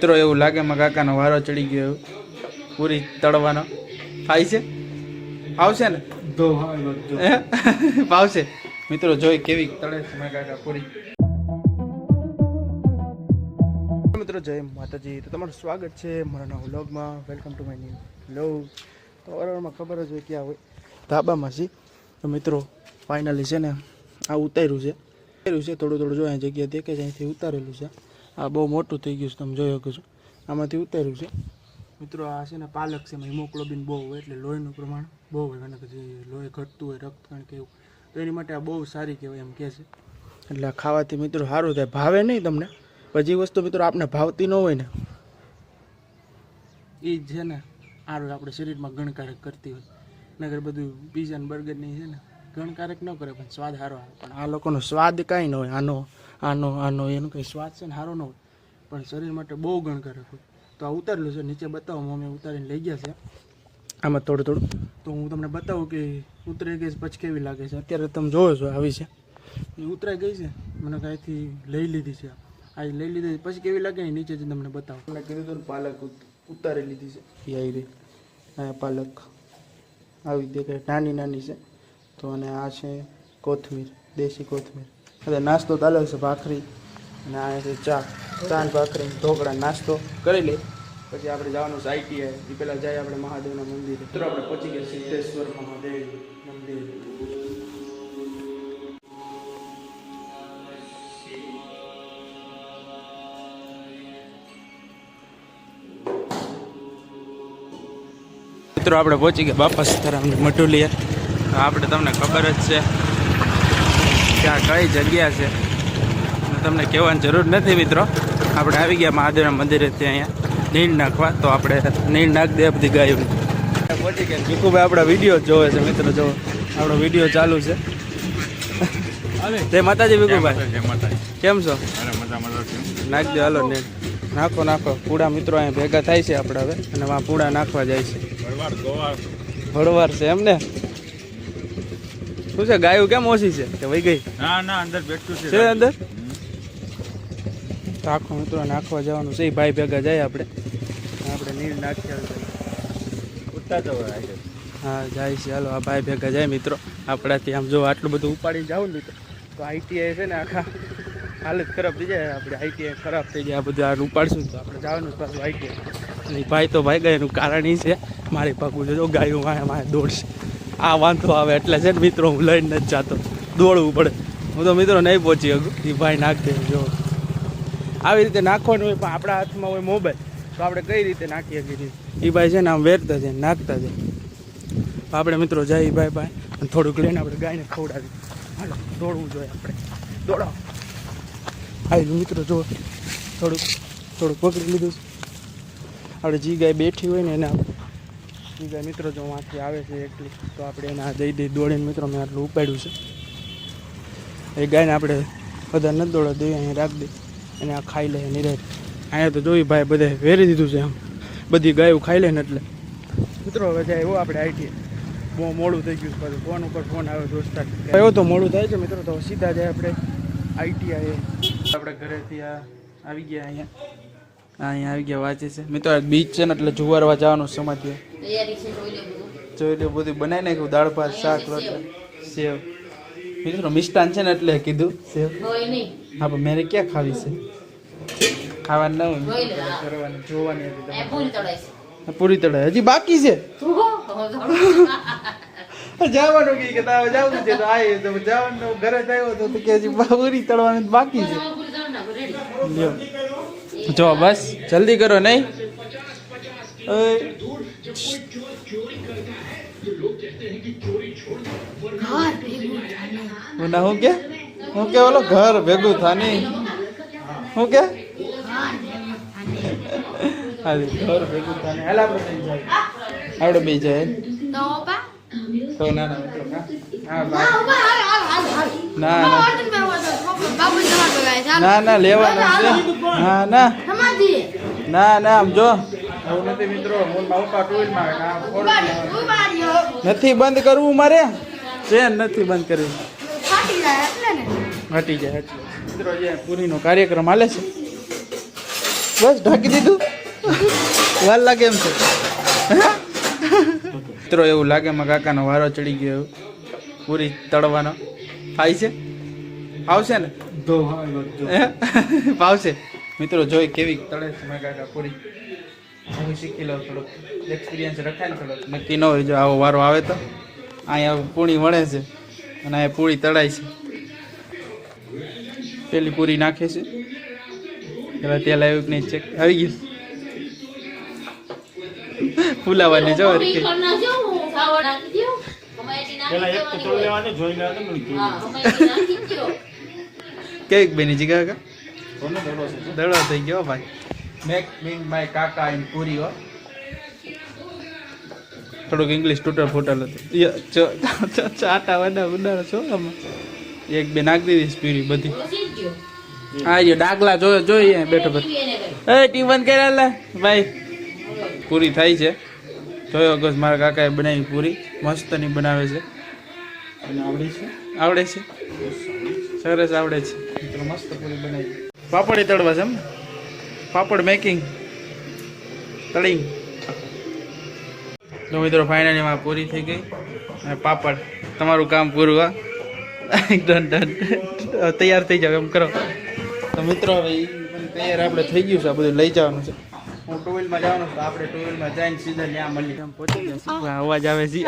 મિત્રો એવું લાગે માં કાકાનો વારો ચડી ગયો પૂરી તળવાનો. થાય છે આવશે ને? ભાવશે મિત્રો જોઈ કેવી તળે છે મારા કાકા પૂરી. મિત્રો જય માતાજી. તો તમારું સ્વાગત છે મારા નવા વ્લોગમાં. Welcome to my new vlog તો વારવારમાં ખબર જ હોય ક્યાં હોય. ધાબામાં છે તો મિત્રો ફાઇનલી છે ને આ ઉતાર્યું છે. ઉતાર્યું છે થોડું થોડું જો અહીં જગ્યા દેખે છે અહીંથી ઉતારેલું છે. આ બહુ મોટું થઈ ગયું છે, તમે જોઈ શકો છો. આમાંથી ઉતાર્યું છે. મિત્રો, આ છે ને પાલક છે, એમાં હિમોગ્લોબિન બહુ હોય એટલે લોહીનું પ્રમાણ બહુ હોય અને જે લોહી ઘટતું હોય, રક્તકણ કે એવું. તો એની માટે આ બહુ સારી કહેવાય એમ કહે છે. એટલે ખાવાથી મિત્રો સારું થાય. ભાવે નહીં તમને? પછી વસ્તુ મિત્રો આપણે ભાવતી ન હોય ને. એ છે ને સારું આપણે શરીરમાં ગણકારક કરતી હોય. નગર બધું પીઝા ને બર્ગરની છે ને, ગણકારક ન કરે, પણ સ્વાદ સારો આવે. પણ આ લોકોનો સ્વાદ કાંઈ ન હોય, આનો આનો આનો એનો કંઈ સ્વાદ છે ને સારો ન હોય. પણ શરીર માટે બહુ ગણકારક હોય તો આ ઉતારેલું છે નીચે બતાવો મમ્મી ઉતારીને લઈ ગયા છે. આમાં થોડું થોડું. તો હું તમને બતાવું કે ઉતરાઈ ગઈ છે પછી કેવી લાગે છે. અત્યારે તમે જોવો છો આવી છે. એ ઉતરાઈ ગઈ છે. મને કાંઈથી લઈ લીધી છે. આ લઈ લીધી પછી કેવી લાગે નીચે જ તમને બતાવો. મને કીધું હતું પાલક ઉતારી લીધી છે. એ આવી રહી. આ પાલક આવી દેખાય. નાની નાની છે. તો અને આ છે કોથમીર દેશી કોથમીર. હવે નાસ્તો ચાલે છે ભાખરી અને આ છે ચા. ચા ભાખરી, ઢોકળા, નાસ્તો કરી લે પછી આપણે જવાનું છે આઈટીઆઈ એ પહેલાં જાય આપણે મહાદેવના મંદિરે. મિત્રો, આપણે પહોંચી ગયા સિદ્ધેશ્વર મહાદેવ મંદિર. મિત્રો, આપણે પહોંચી ગયા. બાપા સીતારામ મટુલિયા આપણે તમને ખબર જ છે કે આ કઈ જગ્યા છે? તમને કહેવાની જરૂર નથી મિત્રો. આપણે આવી ગયા મહાદેવના મંદિરે ત્યાં અહીંયા. નીણ નાખવા તો આપણે નીણ નાખ દે બધી ગાયું. પહોંચી ગયા ભીખુભાઈ આપણા વીડિયો જોવે છે મિત્રો જો આપણો વીડિયો ચાલુ છે. જય માતાજી ભીખુભાઈ. કેમ છો? નાખ દે હાલો નીણ નાખો નાખો. પૂડા મિત્રો અહીંયા ભેગા થાય છે આપણે હવે અને પૂડા નાખવા જાય છે. ભળવાર છે એમ ને? શું છે ગાયું કેમ ઓછી છે? કે વહી ગઈ? ના ના અંદર બેઠું છે છે અંદર? આખો મિત્રો નાખવા જવાનું છે ભાઈ ભેગા જાય આપણે. આપણે નીર નાખી. ઉઠતા હોય હા જાય છે. હાલો આ ભાઈ ભેગા જાય મિત્રો. આપણાથી આમ જો આટલું બધું ઉપાડીને જાવ ને મિત્રો તો આઈટીઆઈ છે ને આખા હાલત ખરાબ થઈ જાય. આપણે આઈટીઆઈ ખરાબ થઈ જાય. આ બધું આ ઉપાડશું તો આપણે જવાનું પાછું આઈટીઆઈ. અને ભાઈ તો ભાઈ ગયા એનું કારણ એ છે મારી પાકું જો ગાયું મારે મારે દોડશે. આ વાંધો આવે એટલે છે ને મિત્રો, હું લઈને નથી જાતો. દોડવું પડે. હું તો મિત્રો નહીં પહોંચી શકું. એ ભાઈ નાખી દે જો. આવી રીતે નાખવાનું હોય, પણ આપણા હાથમાં હોય મોબાઈલ, તો આપણે કઈ રીતે નાખીએ શકીએ એ ભાઈ છે ને આમ વેરતા છે નાખતા છે આપણે મિત્રો જાય ભાઈ ભાઈ અને થોડુંક લઈને આપણે ગાયને ખવડાવી હાલો, દોડવું જોઈએ આપણે. દોડો. આવી મિત્રો જો થોડુંક થોડુંક પકડી લીધું આપણે જી ગાય બેઠી હોય ને એને આપણે જી ગાય મિત્રો જો વાંચી આવે છે એકલી, તો આપણે એને દઈ દઈ દોડીને મિત્રો મેં આટલું ઉપાડ્યું છે. એ ગાયને આપણે બધા નથી દોડો દઈએ અહીંયા રાખી દઈએ એને આ ખાઈ લે નિરાય અહીંયા તો જોઈ ભાઈ બધે વેરી દીધું છે આમ. બધી ગાયો ખાઈ લે ને એટલે. મિત્રો, હવે જાય એવો આપણે આઈટી બહુ મોડું થઈ ગયું છે ફોન ઉપર ફોન આવે દોસ્તાર એવો તો મોડું થાય છે મિત્રો, તો સીધા જાય આપણે આઈટીઆઈ આપણે ઘરેથી આ આવી ગયા અહીંયા. આ અહીંયા આવી ગયા વાંચે છે. મેં આ બીચ છે ને એટલે જુવારવા જવાનું સમાધિ જોઈ લે બધું. બનાવી નાખ્યું દાળ ભાત શાક રોટલા. સેવ. મિત્રો મિષ્ટાન છે ને એટલે કીધું સેવ. હા પણ મેરે ક્યાં ખાવી છે? ખાવાનું ના હોય. કરવાની જોવાની પૂરી તળાઈ છે. તમારે. પૂરી તળે હજી બાકી છે? જવાનું કે તારે જવું છે તો આય તો જવાનું ઘરે થયો તો તો કે હજી પૂરી તળવાની બાકી છે. લ્યો. જો બસ. જલ્દી કરો નહીં? ઓય. ના હું કે? હું કે ઓલો ઘર ભેગું થાની? હું કે? ઘર ભેગું થાની. હાલ આપણે જાય. બે જાય તો ના ના હા હા ના ના. ના ના લેવાનું છે. ના ના. ના ના આમ જો. નથી મિત્રો બંધ કરવું મારે? ચેન નથી બંધ કરવી. હટી જાય મિત્રો જે પૂરીનો કાર્યક્રમ હાલે છે. બસ ઢાંકી દીધું. વાર લાગે એમ છે મિત્રો એવું લાગે માં કાકાનો વારો ચડી ગયો એવું. પૂરી તળવાનો. થાય છે? આવશે ને? ભાવશે મિત્રો જોઈ કેવી તળે છે મેં કાકા પૂરી. હું શીખી લઉં થોડુંક એક્સપિરિયન્સ રખાય ને થોડોક. નક્કી ન હોય જો આવો વારો આવે તો. અહીંયા પૂરી વળે છે અને અહીંયા પૂરી તળાય છે. પેલી પૂરી નાખે છે. પેલા તેલ આવ્યું કે નહીં ચેક આવી ગયું. ફૂલાવાની જો કેક બેની જી કાકા? દડો થઈ ગયો ભાઈ. મેક મીન માય કાકા ઇન પૂરી હો. થોડુંક ઇંગ્લિશ તૂટલ ફૂટલ હતું. ચાટા વડા ઉડાડો છો એક બે નાખ દીધી સ્પીરી બધી. હા જો ડાગલા જોયો જોઈએ બેઠો કરી. એ ટીવન કર્યા ભાઈ. પૂરી થાય છે. જોયો અગસ મારા કાકાએ બનાવી પૂરી. મસ્તની બનાવે છે. આવડે છે? આવડે છે. સરસ આવડે છે. મિત્રો મસ્ત પૂરી બનાવી. પાપડ તળવા છે એમ પાપડ મેકિંગ તળી તો મિત્રો ફાઇનલી માં પૂરી થઈ ગઈ અને પાપડ તમારું કામ પૂરું હા ડન ડન હવે તૈયાર થઈ જાવ એમ કરો તો મિત્રો હવે તૈયાર આપણે થઈ ગયું છે આ બધું લઈ જવાનું છે હું ટુ વ્હીલમાં જવાનું છું આપણે ટુ વ્હીલમાં જઈને સીધા ત્યાં મળી એમ પહોંચી જશે અવાજ આવે છે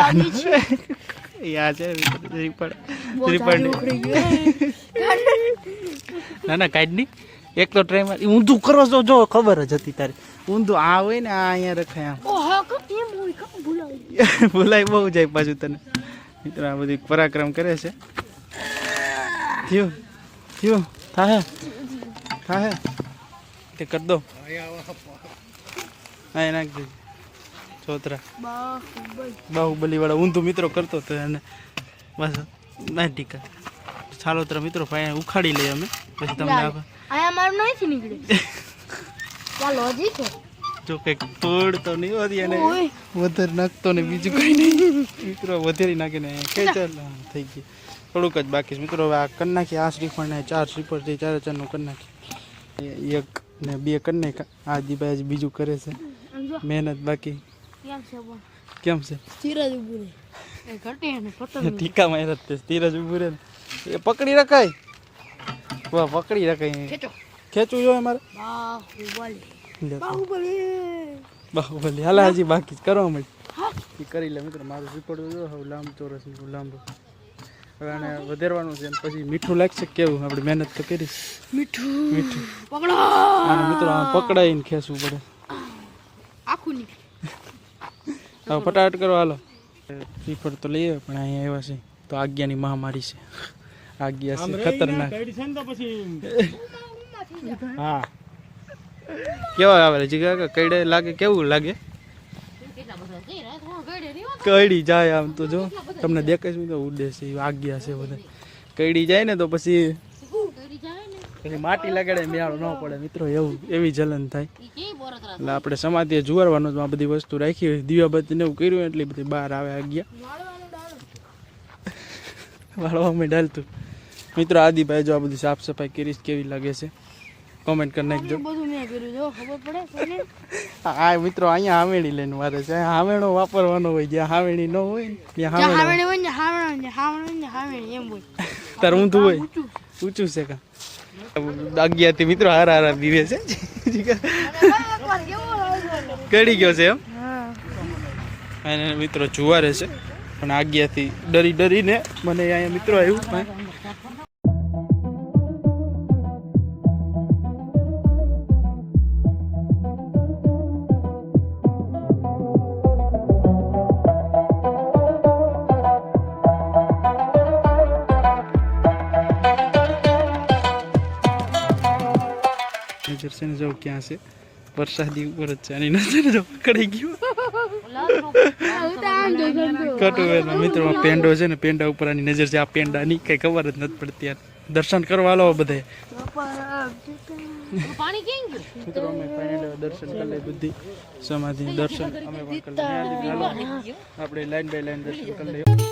યા છે રીપડ રીપડ ના ના કાઢ નહીં. એક તો ટ્રેનમાં ઊંધું કરો છો જો ખબર જ હતી તારે. ઊંધું આ હોય ને આ અહીંયા રખાય આમ. ભૂલાય બહુ જાય પાછું તને. મિત્રો આ બધી પરાક્રમ કરે છે. થયું? થયું? થાય થાય તે કર દો. હા નાખ દે છોતરા બાહુબલી વાળા ઊંધું મિત્રો કરતો હતો અને બસ ના ટીકા. છાલોતરા મિત્રો ફાઈ ઉખાડી લઈએ અમે. પછી તમને આયા મારું નથી નીકળે ચાલો હજી છે. જો કંઈક તોડતો નહીં હોતી અને વધારે નાખતો ને બીજું કંઈ નહીં. મિત્રો વધારી નાખીને ચાલ. થઈ ગઈ થોડુંક જ બાકી છે. મિત્રો હવે આ કરી નાખી આ શ્રીફળ ને ચાર શ્રીફળ છે. ચારે ચારનું કરી નાખી એક ને બે કરી નાખ્યા. આ દીબાઈ બીજું કરે છે. મહેનત બાકી. કેમ છે બોલ? કેમ છે? ધીરજ ઉભું રહે. એ ઘટે ને પતંગ. ટીકા તે ધીરજ ઉભું રહે. એ પકડી રખાય. વાહ પકડી રખાય ખેંચો. ખેંચવું જોઈએ મારે? બાહુબલી. લે. બાહુબલી. બાહુબલી હાલા હજી બાકી જ કરવા મળી. એ કરી લે મિત્રો મારું રીપોર્ટ જો હવે લાંબ ચોરસનું લાંબુ. હવે આને વધારવાનું છે અને પછી મીઠું લાગશે કેવું? આપણે મહેનત તો કરીશ મીઠું. મીઠું. પકડો. આને મિત્રો આ પકડાઈને ખેંચવું પડે. આખું નીકળે. હવે ફટાફટ કરો હાલો. શ્રીફળ તો લઈએ પણ અહીંયા આવ્યા છે. તો આજ્ઞાની મહામારી છે. આજ્ઞા છે ખતરનાક. કાઢી તો પછી હા. કેવા આવે જીગા કે કઈડે લાગે? કેવું લાગે. કઈડી જાય આમ તો જો. તમને દેખાય છે તો ઉડે છે આજ્ઞા છે બધા. કઈડી જાય ને તો પછી પછી માટી લગાડે મેળો ન પડે. મિત્રો એવું એવી જલન થાય. એટલે આપણે સમાધિએ જુવારવાનું આ બધી વસ્તુ રાખી હોય. દીવાબત્તી ને એવું કર્યું એટલી બધી બહાર આવે આજ્ઞા. વાળવામાં ડાલતું મિત્રો આદિભાઈ જો આ બધી સાફ સફાઈ કરી કેવી લાગે છે? કોમેન્ટ કરી નાખજો. બધું મેં કર્યું જો ખબર પડે આ મિત્રો અહીંયા હાવેણી લઈને મારે છે. હામેણો વાપરવાનો હોય જ્યાં હાવેણી ન હોય ત્યાં હામેણી હોય ને હામેણો ને હાવણે ને હામેણી એમ હોય. તાર ઊંધું હોય. ઊંચું. છે કા? અગિયારથી મિત્રો હારા હારા દીવે છે. કડી ગયો છે એમ? અને મિત્રો જુવારે છે. પણ આગિયાથી ડરી ડરીને મને અહીંયા મિત્રો આવ્યું. પણ નજર છે ને જો ક્યાં છે? વરસાદી ઉપર જ છે અને નજર જો પકડાઈ ગયું. કટુ એનો મિત્રો પેંડો છે ને, પેંડા ઉપર આની નજર છે. આ પેંડાની કઈ ખબર જ નથી પડતી યાર. દર્શન કરવા લો બધે. મિત્રો, અમે ફાઇનલ દર્શન કરી લઈ બધી. સમાધિ, દર્શન. અમે પણ આપણે લાઈન બાય લાઈન દર્શન કરી લઈએ.